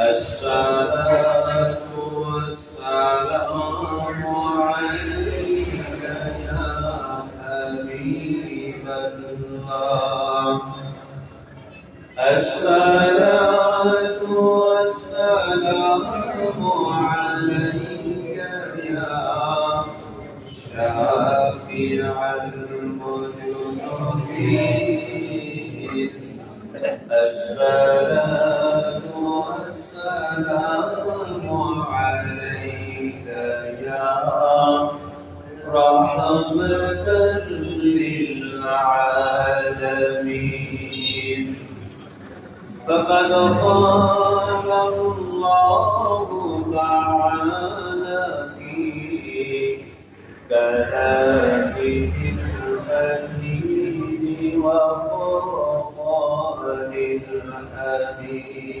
الصلاة والسلام عليك يا حبيب الله. الصلاة عليك يا شافع المذنبين الصلاة والسلام عليك يا رحمة للعالمين فقد قال الله تعالى في كلامه الحكيم وفرقان الحميد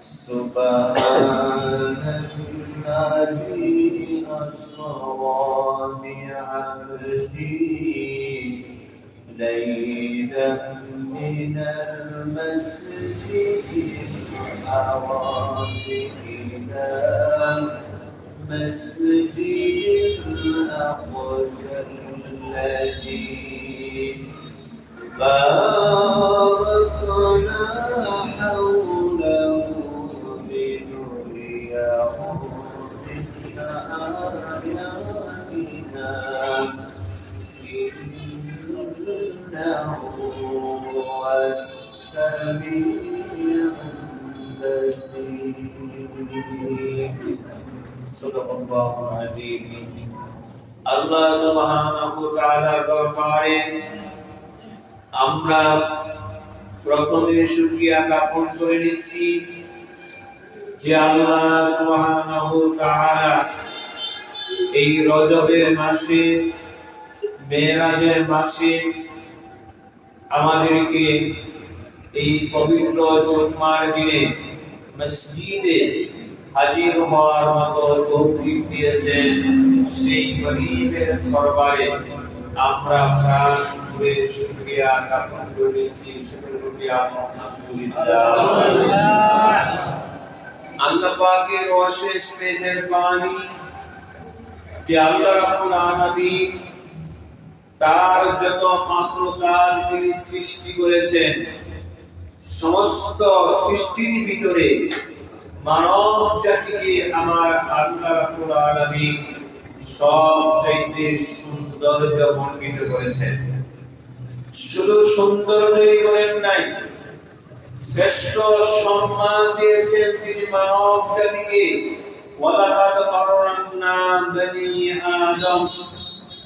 سبحان الذي أسرى بعبده ليلا من المسجد الحرام إلى مسجد الأقصى الذي باركنا আমরা প্রথমে শুকরিয়া জ্ঞাপন করে নিচ্ছি যে আল্লাহ সুবহানাহু তাআলা এই রজবের মাসে মেরাজের মাসে আমাদেরকে এই পবিত্র জুম্মার দিনে মসজিদে হাজির হওয়ার মতো তৌফিক দিয়েছেন সেই গরিবের দরবারে। আমরা প্রাণ খুলে শুকরিয়া জ্ঞাপন করেছি। শুকরিয়া আলহামদুলিল্লাহ। আল্লাহ পাকের অশেষ মেহেরবানি যে আল্লাহ রাব্বুল আলামিন তার যত মাখলুকাত তিনি সৃষ্টি করেছেন সমস্ত সৃষ্টির ভিতরে মানব জাতিকে আমার সৌন্দর্য করেছেন। শুধু সৌন্দর্যই করেন নাই, শ্রেষ্ঠ সম্মান দিয়েছেন তিনি মানব জাতিকে। ওয়ালাকাদ কাররামনা বনি আদম।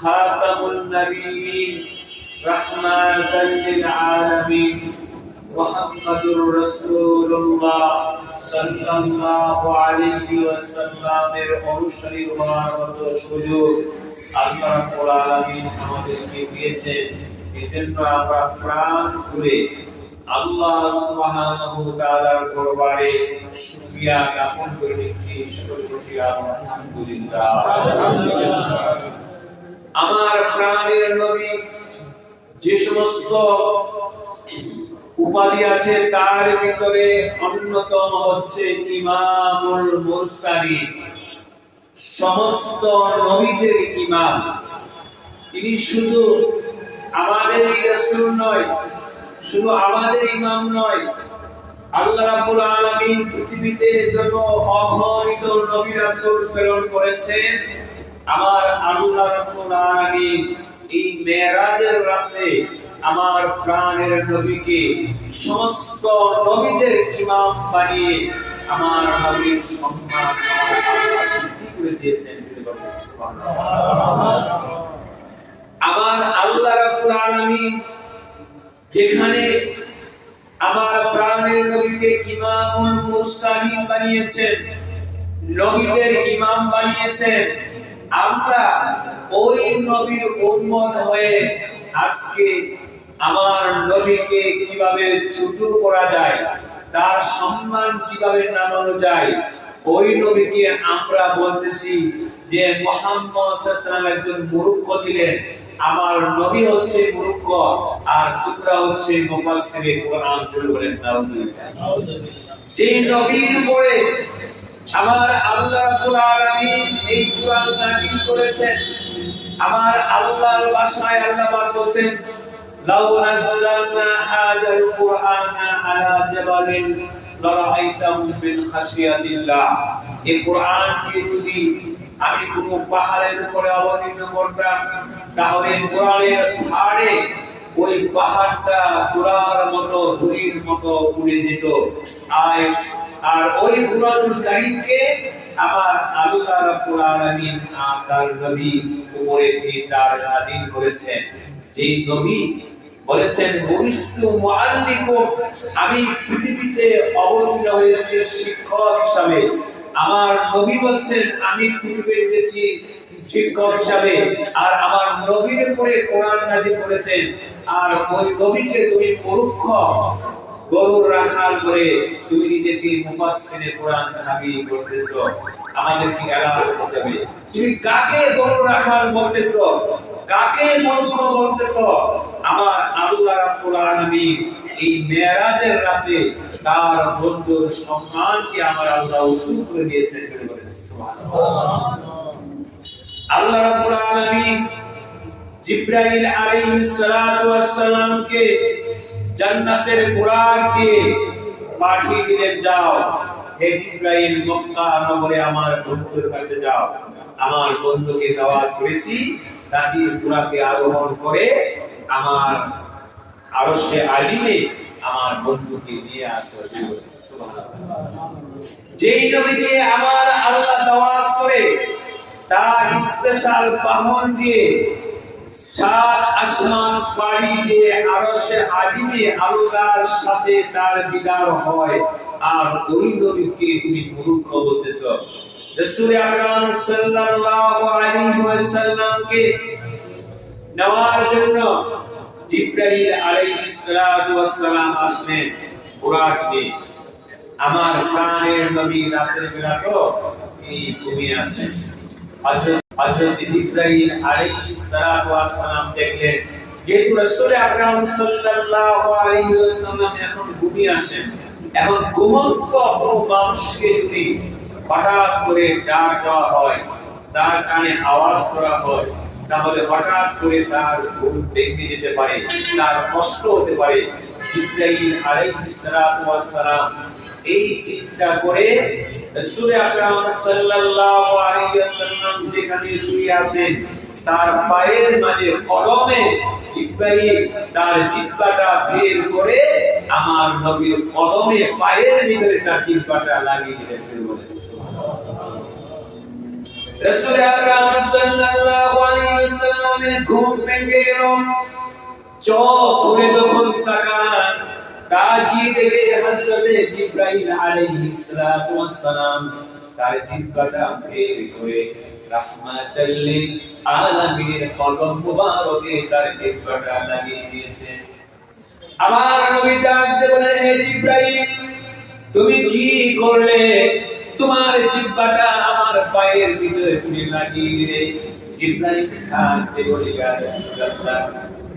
খাতামুন নবিয়্যিন রাহমাতাল লিল আলামিন মুহাম্মাদুর রাসূলুল্লাহ সাল্লাল্লাহু আলাইহি ওয়াসাল্লামের অনুসারী হওয়ার সুযোগ আল্লাহ রাব্বুল আমাদেরকে দিয়েছেন। এজন্য আমরা প্রাণ খুলে আল্লাহ সুবহানাহু ওয়া তাআলার দরবারে শুকরিয়া জ্ঞাপন করে নিচ্ছি। সকল প্রতি আলহামদুলিল্লাহ। আমার প্রাণের নবী যে সমস্ত উপাধি আছে তার ভিতরে অন্যতম হচ্ছে ইমামুল মুরসালিন। সমস্ত নবীদের ইমাম। তিনি শুধু আমাদের রাসূল নয়, শুধু আমাদের ইমাম নয়, আল্লাহ রাব্বুল আলামিন পৃথিবীতে যত অগণিত নবী রাসূল প্রেরণ করেছেন আমার আল্লাহ এই রাতে আমার প্রাণের নবীকে সমস্ত নবীদের ইমাম বানিয়ে আমার সম্মান করে দিয়েছেন। আমার আল্লাহ আলামিন যেখানে আমার প্রাণের নবীকে ইমামুল বানিয়েছেন, নবীদের ইমাম বানিয়েছেন আমরা ওই নবীর উম্মত হয়ে আজকে আমার নবীকে কীভাবে ছোট করা যায়, তার সম্মান কীভাবে নামানো যায়, ওই নবীকে আমরা বলতেছি যে মোহাম্মদ একজন মূর্খ ছিলেন। আমার নবী হচ্ছে মূর্খ, আর তোমরা হচ্ছে কোরআন পড়ে বলেন যে নবীর উপরে আমার আল্লাহ আলামিন এই কোরআন নাযিল করেছেন। আমার আল্লাহর ভাষায় আল্লাহ পাক বলছেন, লাউ নাযালনা হাযাল কুরআনা আলা জাবালিন মিন খাশিয়াতিল্লাহ। এই কোরআনকে যদি আমি কোনো পাহাড়ের উপরে অবতীর্ণ করতাম, তাহলে কোরআনের পাহাড়ে ওই পাহাড়টা মতো ধুলির মতো উড়ে যেত। আয় আর ওই কুরআনুল কারীমকে আমার আল্লাহ রাব্বুল আলামিন আর তার নবী উপরে দিয়ে তার নাযিল করেছেন। যেই নবী বলেছেন বরিস্তু মুআল্লিকুম আমি পৃথিবীতে অবতীর্ণ হয়েছি শিক্ষক হিসাবে। আমার নবী বলছেন, আমি পৃথিবীতে এসেছি শিক্ষক হিসাবে। আর আমার নবীর উপরে কোরআন নাযিল করেছেন, আর ওই নবীকে তুমি মূর্খ গরুর রাখাল করে তুমি নিজেকে মুফাসসিরে কোরআন দাবি করতেছো। আমাদেরকে এলান করতে হবে। তুমি কাকে গরুর রাখাল বলতেছো? কাকে মূর্খ বলতেছো? আমার আল্লাহ রাব্বুল আলামিন এই মেরাজের রাতে তার বন্ধুর সম্মানকে আমার আল্লাহ উঁচু করে দিয়েছেন আল্লাহ রাব্বুল আলামিন জিব্রাইল আলাইহিস সালাতু ওয়াস সালামকে জান্নাতের দিয়ে পাঠিয়ে দিলেন যাও। হে জিব্রাইল, মক্কা নগরে আমার বন্ধুর কাছে যাও। আমার বন্ধুকে দাওয়াত করেছি করে আমার আরশে আজিমে আমার বন্ধুকে নিয়ে আসো। যেই নবীকে আমার আল্লাহ দাওয়াত করে, তার স্পেশাল বাহন দিয়ে আসমান পাড়ি দিয়ে আরশে আজিমে আল্লাহর সাথে তার দিদার হয়। আর ওই নবীকে তুমি মূর্খ বলতেছ। আকরাম সাল্লাল্লাহু আলাইহি ওয়াসাল্লামকে নেওয়ার জন্য জিব্রাইল আলাইহিস সালাতু ওয়াস সালাম আসলেন বুরাক আমার প্রাণের নবী রাতের বেলা তো এই ঘুমিয়ে আছেন। হযরত ইব্রাহিম আলাইহিস সালাতু ওয়াস সালাম দেখলেন, যেহেতু রাসূল আকরাম সাল্লাল্লাহু আলাইহি ওয়াসাল্লাম এখন ঘুমিয়ে আছেন, এখন ঘুমন্ত মানুষকে যদি হঠাৎ করে ডাক দেওয়া হয়, তার কানে আওয়াজ করা হয়, তাহলে হঠাৎ করে তার ঘুম ভেঙে যেতে পারে, তার কষ্ট হতে পারে। জিব্রাইল আলাইহিস সালাতু ওয়াস সালাম এই চিন্তা করে রাসূল আকরাম সাল্লাল্লাহু আলাইহি ওয়াসাল্লাম যেখানে শুয়ে আছেন, তার পায়ের মাঝে কলমে জিব্রাইল তার জিহ্বাটা বের করে আমার নবীর কদমে পায়ের ভিতরে তার জিহ্বাটা লাগিয়ে তিনি রাসূল আকরাম সাল্লাল্লাহু আলাইহি ওয়াসাল্লামের ঘুম ভেঙে গেল। চোখ খুলে যখন তাকান দেখে আলাইহিস সালাতু ওয়াস সালাম তার জিহ্বাটা করে রাহমাতাল লিল আলামিনের মুবারকে তার জিহ্বাটা লাগিয়ে দিয়েছে। আমার নবী ডাকতে বলেন, হে তুমি কি করলে? তোমার জিহ্বাটা আমার পায়ের ভিতরে তুমি লাগিয়ে দিলে। জিব্রাইল বলে রাসূলুল্লাহ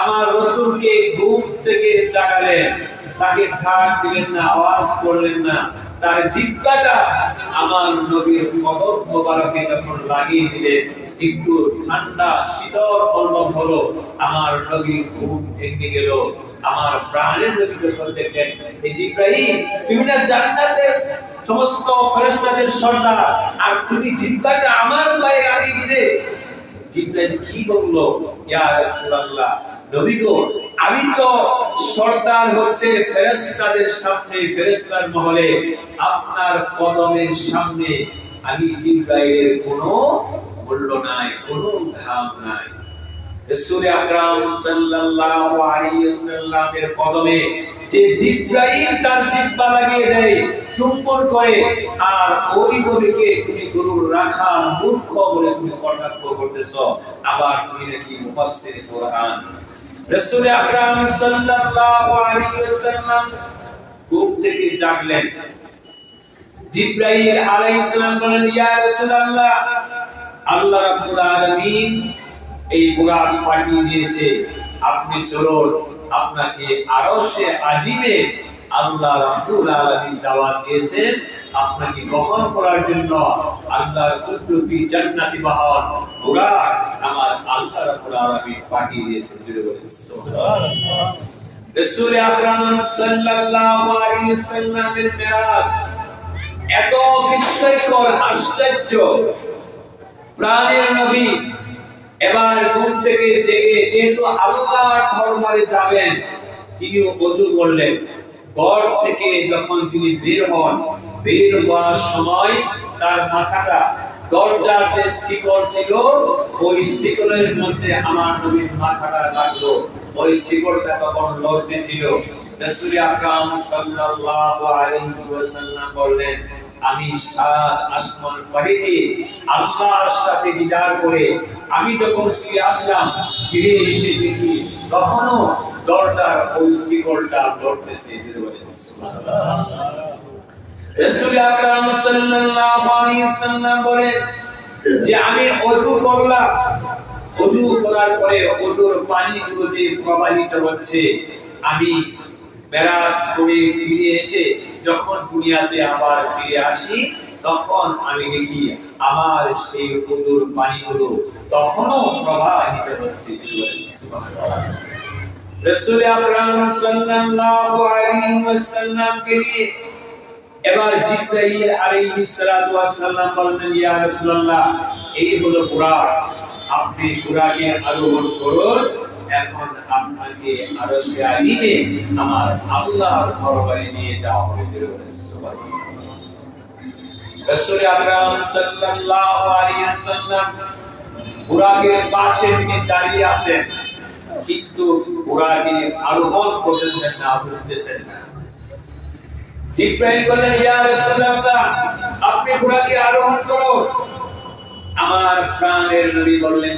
আমার রসুলকে ঘুম থেকে জাগালেন। তাকে খাট দিলেন না, আওয়াজ করলেন না। তার জিব্বাটা আমার নবীর কদম মোবারকে যখন লাগিয়ে দিলেন, একটু ঠান্ডা, শীতল অনুভব হলো, আমার নবীর ঘুম ভেঙে গেল। আমার প্রাণের নবী যখন দেখলেন এই জিব্রাহিম তুমি না জান্নাতের সমস্ত ফেরেশতাদের সর্দার, আর তুমি জিব্বাটা আমার পায়ে লাগিয়ে দিলে? জিব্রাইল কি বলল, ইয়া রাসূলুল্লাহ নবী আমি তো সর্দার হচ্ছে ফেরেশতাদের সামনে, ফেরেশতার মহলে আপনার কদমের সামনে আমি জিব্রাইলের কোনো মূল্য নাই, কোনো দাম নাই। রাসূল আকরাম সাল্লাল্লাহু আলাইহি ওয়াসাল্লামের কদমে যে জিব্রাইল তার জিব্বা লাগিয়ে দেয়, চুম্বন করে, আর ওই নবীকে তুমি গুরুর রাখাল মূর্খ বলে তুমি কটাক্ষ করতেছ। আবার তুমি নাকি মুফাসসির কোরআন আকরাম সাল্লাল্লাহু আলাইহি ওয়াসাল্লাম ঘুম থেকে জাগলেন। আলাইহিস সালাম ইয়া রাসূলুল্লাহ, আল্লাহ রাব্বুল আলামিন এই পাঠিয়ে দিয়েছে। আপনি চলুন, আপনাকে আরশে আজিমে আল্লাহ রাব্বুল আলামিন দাওয়াত দিয়েছেন। আপনাকে গ্রহণ করার জন্য আল্লাহর কুদরতি জান্নাতি বাহন বুরাক আমার আল্লাহ রাব্বুল আলামিন পাঠিয়ে দিয়েছেন। জুড়ে বলেন, সুবহানাল্লাহ। রাসূল আকরাম সাল্লাল্লাহু আলাইহি ওয়াসাল্লামের মিরাজ এত বিস্ময়কর, আশ্চর্য। প্রাণের নবী এবার ঘুম থেকে জেগে যেহেতু আল্লাহর দরবারে যাবেন তিনি অজু করলেন। ঘর থেকে যখন তিনি বের হন বের হওয়ার সময় তার মাথাটা দরজার যে ছিল, ওই মধ্যে আমার নবীর মাথাটা লাগল। ওই তখন পাড়ি আল্লাহর সাথে দিদার করে আমি যখন ফিরে আসলাম, ফিরে এসে দেখি তখনও দরজার ওই শিকলটা লড়তেছে। যখন দুনিয়াতে আবার ফিরে আসি, তখন আমি দেখি আমার সেই ওযুর পানিগুলো তখনও প্রবাহিত হচ্ছে। রাসূল আকরাম সাল্লাল্লাহু আলাইহি ওয়াসাল্লাম কে নিয়ে এবার জিব্রাইল আলাইহিস সালাতু ওয়াস সালাম বললেন, ইয়া রাসূলুল্লাহ, এই হলো কুরআন। আপনি কুরআনে করুন। এখন আপনাকে আমার আল্লাহর দরবারে নিয়ে যাওয়া হবে। রাসূল আকরাম সাল্লাল্লাহু আলাইহি ওয়াসাল্লাম বুরাকের পাশে তিনি দাঁড়িয়ে আছেন, কিন্তু বুরাকে আরোহণ করতেছেন না উঠতেছেন না। বললেন, ইয়া রাসূলুল্লাহ, আপনি বুরাকে আরোহণ করুন আমার প্রাণের নবী বললেন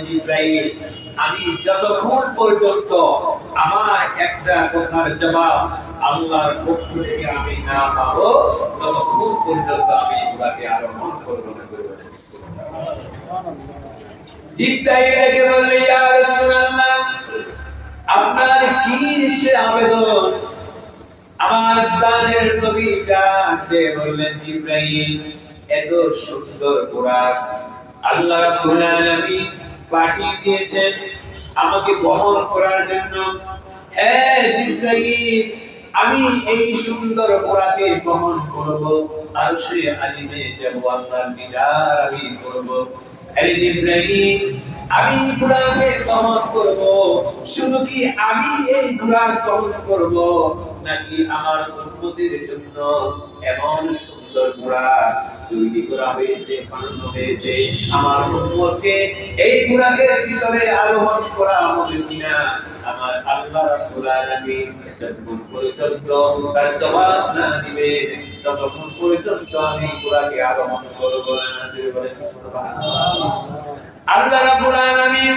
আমি যতক্ষণ পর্যন্ত আমার একটা কথার জবাব আল্লাহর পক্ষ থেকে আমি না পাবো, ততক্ষণ পর্যন্ত আমি বুরাকে আরোহণ করব না করব না। জিব্রাইল একে বললে ইয়া রাসূলুল্লাহ, আপনার কি সে আবেদন আমার প্রাণের নবী ডাকতে বললেন জিব্রাইল, এত সুন্দর কোরআন আল্লাহ রাব্বুল আলামিন পাঠিয়ে দিয়েছেন আমাকে বহন করার জন্য। হ্যাঁ জিব্রাইল, আমি এই সুন্দর কোরআনকে বহন করব আর সে আজিমে যাব আল্লাহর দিদার আমি করব। আরে জিব্রাইল, আমি কোরআনকে বহন করব, শুধু কি আমি এই কোরআন বহন করব? নাকি আমার উম্মতের জন্য এমন সুন্দর কোরআন তৈরি করা হয়েছে, বানানো হয়েছে। আমার উম্মতকে এই কোরআনের ভিতরে আরোহণ করা হবে কিনা? আমার আল্লাহ পর্যন্ত তার জবাব না দিবে পর্যন্ত আমি কোরআনকে আরোহণ না আল্লাহ আলামিন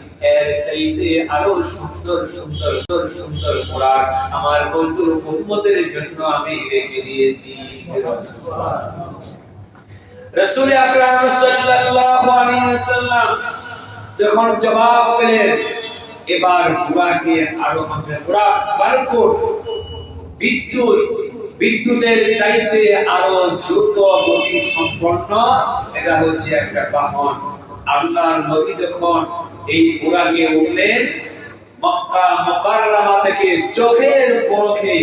এর চাইতে আরও সুন্দর সুন্দর সুন্দর সুন্দর আমার বন্ধুর জন্য আমি রেখে দিয়েছি। আকরাম সাল্লাল্লাহু আলাইহি ওয়াসাল্লাম যখন জবাব পেলেন এবার বুড়াকে আরও মাত্রা বুড়া বালকোর বিদ্যুৎ, বিদ্যুতের চাইতে আরও দ্রুত গতি সম্পন্ন এটা হচ্ছে একটা বাহন। আল্লাহর নবী যখন এই বুড়াকে উঠলেন মক্কা মকাররামা থেকে চোখের পরখে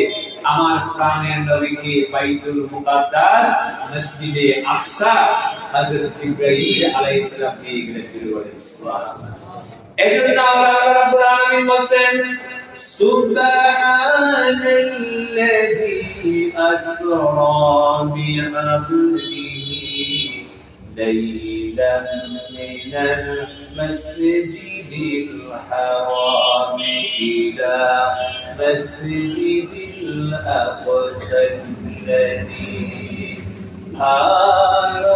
আমার প্রাণের নবীকে বাইতুল মুকাদ্দাস মসজিদে আকসা হযরত ইব্রাহিম আলাইহিস সালাম নিয়ে গেলেন বলেন সুবহানাল্লাহ। এজন্য আমরা আল্লাহ রাব্বুল আলামিন বলেন সুবহানাল্লাযী আসরা বিআবদিহি লাইলান মিনাল المسجد الحرام إلى مسجد الأقصى الذي باركنا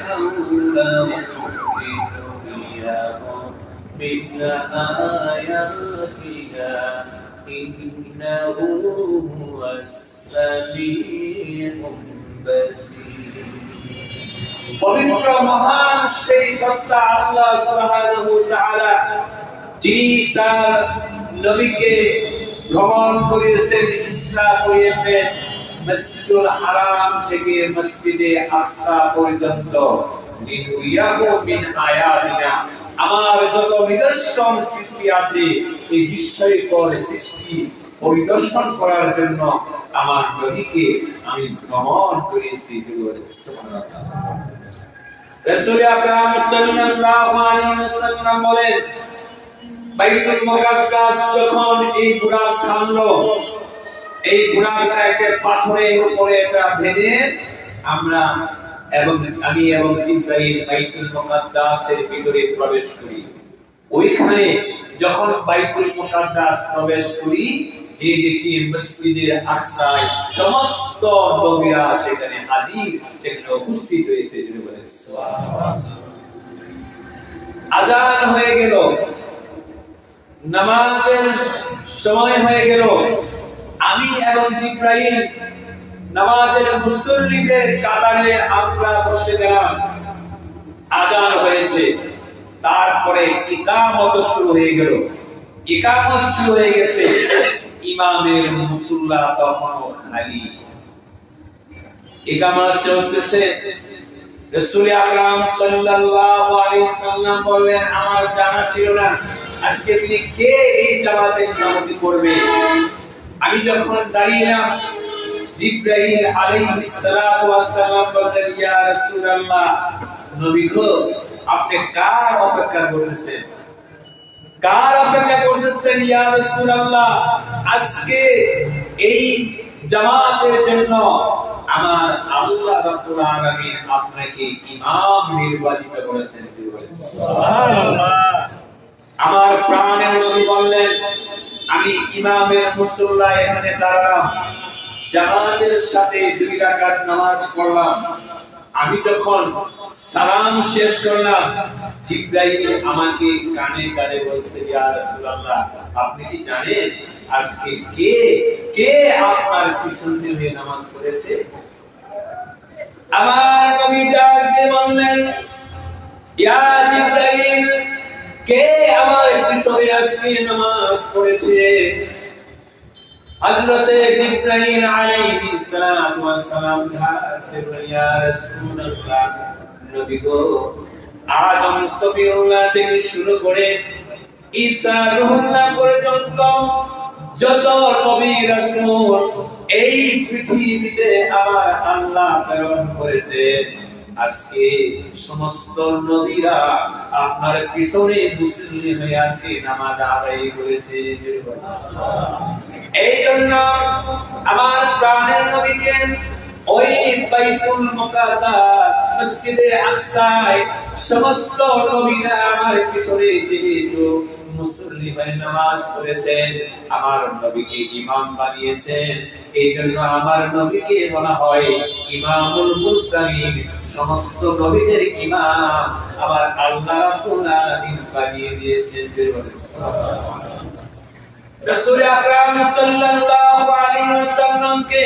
حوله لنريه من آياتنا إنه هو السميع البصير. পবিত্র মহান সেই সত্তা আল্লাহ সুবহানাহু ওয়া তাআলা, যিনি তার নবীকে ভ্রমণ করিয়েছেন ইসরা করিয়েছেন মসজিদুল হারাম থেকে মসজিদে আকসা পর্যন্ত। লিনুরিয়াহু মিন আয়াতিনা, আমার যত নিদর্শন সৃষ্টি আছে, এই বিস্ময়কর সৃষ্টি পরিদর্শন করার জন্য আমার নবীকে আমি ভ্রমণ সুবহানাল্লাহ। রাসূল আকরাম সাল্লাল্লাহু আলাইহি ওয়াসাল্লাম বলেন, বাইতুল মুকাদ্দাস যখন এই বুড়া থামলো, এই বুড়াটা একটা পাথরের উপরে একটা ভেঙে আমরা এবং আমি এবং জিব্রাইল বাইতুল মুকাদ্দাসের ভিতরে প্রবেশ করি। ওইখানে যখন বাইতুল মুকাদ্দাস প্রবেশ করি দেখি মসজিদের আকসায় সমস্ত নবীরা সেখানে হাজির, সেখানে উপস্থিত হয়েছে আজান হয়ে গেল। নামাজের সময় হয়ে গেল। আমি এবং জিব্রাইল নামাজের মুসল্লিদের কাতারে আমরা বসে গেলাম। আজান হয়েছে। তারপরে ইকামত শুরু হয়ে গেল। ইকামত শুরু হয়ে গেছে। ইমামের মুসল্লা তখনও খালি। ইকামত চলতেছে আপনি কার অপেক্ষা করতেছেন? কার অপেক্ষা করতেছেন, ইয়া রাসূলুল্লাহ? আজকে এই জামাতের জন্য আমার আল্লাহ রাব্বুল আলামিন আপনাকে ইমাম নির্বাচিত করেছেন। সুবহানাল্লাহ। আমার প্রাণের নবী বললেন আমি ইমামের মুসল্লা এখানে দাঁড়ালাম। জামাতের সাথে দুই রাকাত নামাজ পড়লাম। আমি যখন সালাম শেষ করলাম, জিব্রাইল আমাকে কানে কানে বলছে, ইয়া রাসূলুল্লাহ, আপনি কি জানেন আজকে কে কে আপনার পিছন নামাজ পড়েছে? আমার নবী ডাক দিয়ে বললেন, ইয়া জিব্রাইল, কে আমার পিছনে আজকে নামাজ পড়েছে? হযরতে জিব্রাইল আলাইহিস সালাতু ওয়াস সালাম ধারতে ইয়া রাসূলুল্লাহ, নবী গো, আদম সবিউল্লাহ থেকে শুরু করে ঈসা রুহুল্লাহ পর্যন্ত যত নবী রাসূল এই পৃথিবীতে আমার আল্লাহ প্রেরণ করেছে। আজকে সমস্ত নবীরা আপনার পিছনে মুসলিম হয়ে আজকে নামাজ আদায় করেছে। এই জন্য আমার প্রাণের নবীকে ওই বাইতুল মুকাদ্দাস, মসজিদে আকসায় সমস্ত নবীরা আমার পিছনে যেহেতু মুসল্লি হয়ে নামাজ পড়েছেন, আমার নবীকে ইমাম বানিয়েছেন। এই জন্য আমার নবীকে বলা হয় ইমামুল মুরসালিন। সমস্ত নবীদের ইমাম আমার আল্লাহ রাব্বুল আলামিন বানিয়ে দিয়েছেন। রাসূল আকরাম সাল্লাল্লাহু আলাইহি ওয়াসাল্লামকে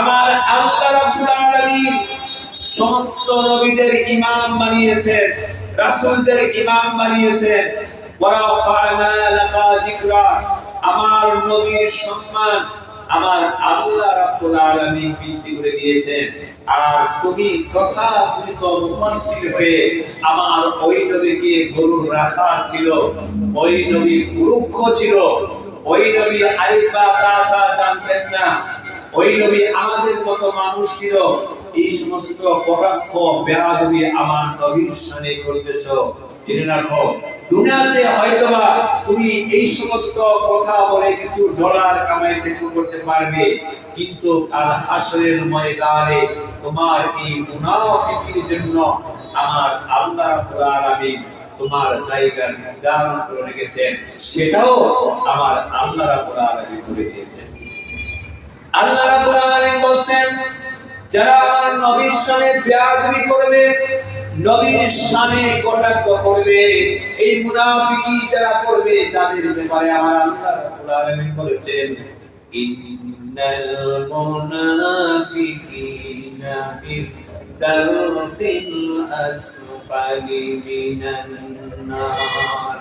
আমার আল্লাহ রাব্বুল আলামিন সমস্ত নবীদের ইমাম বানিয়েছেন, রাসূলদের ইমাম বানিয়েছেন। আমার নবীর সম্মান আমার আল্লাহ রাব্বুল আলামিন বৃদ্ধি করে দিয়েছেন। আর তুমি কথা মুফাসসির হয়ে আমার ওই নবীকে গরু রাখার ছিল, ওই নবী মূর্খ ছিল, ওই নবী তাসা জানতেন না, ওই নবী আমাদের মতো মানুষ ছিল। এই সমস্ত পদার্থ বেড়াদবি আমার নবীর সামনে করতেছ। জেনে রাখো দুনিয়াতে হয়তোবা তুমি এই সমস্ত কথা বলে কিছু ডলার কামাইতে করতে পারবে, কিন্তু কাল হাসরের ময়দানে তোমার এই মুনাফিকির জন্য আমার আল্লাহ রাব্বুল আলামিন তোমার জায়গার নির্ধারণ করে রেখেছেন। সেটাও আমার আল্লাহ রাব্বুল আলামিন করে দিয়েছেন। আল্লাহ রাব্বুল আলামিন বলছেন, যারা আমার নবীর সামনে বেয়াদবি করবে নবীর সামনে কটাক্ষ করবে, এই মুনাফিকি যারা করবে তাদের ব্যাপারে আমার আল্লাহ আলামিন বলেছেন, ইন্নাল মুনাফিকিনা আসফালি মিনান নার।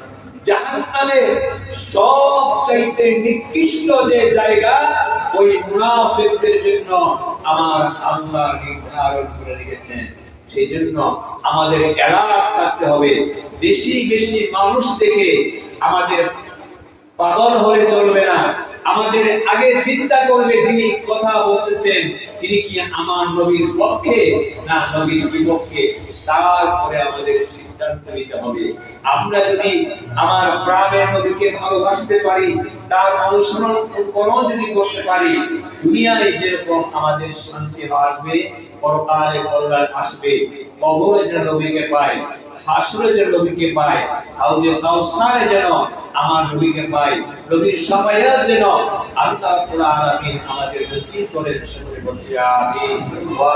জাহান্নামের সবচাইতে নিকৃষ্ট যে জায়গা, ওই মুনাফিকদের জন্য আমার আল্লাহ নির্ধারণ করে রেখেছেন। সেই জন্য আমাদের অ্যালার্ট থাকতে হবে। বেশি বেশি মানুষ দেখে আমাদের পাগল হলে চলবে না। আমাদের আগে চিন্তা করবে যিনি কথা বলতেছেন তিনি কি আমার নবীর পক্ষে না নবীর বিপক্ষে। তারপরে আমাদের সিদ্ধান্ত নিতে হবে। আমরা যদি আমার প্রাণের নবীকে ভালোবাসতে পারি, তার অনুসরণ কোনো যদি করতে পারি, দুনিয়ায় যেরকম আমাদের শান্তি আসবে, পরকালে কল্যাণ আসবে, কবরে যেন পাই, হাসরে যেন নবীকে আউলে কাউসারে যেন আমার নবীকে পাই, নবীর যেন আল্লাহ আমাদের বলছি ওয়া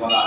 ওয়া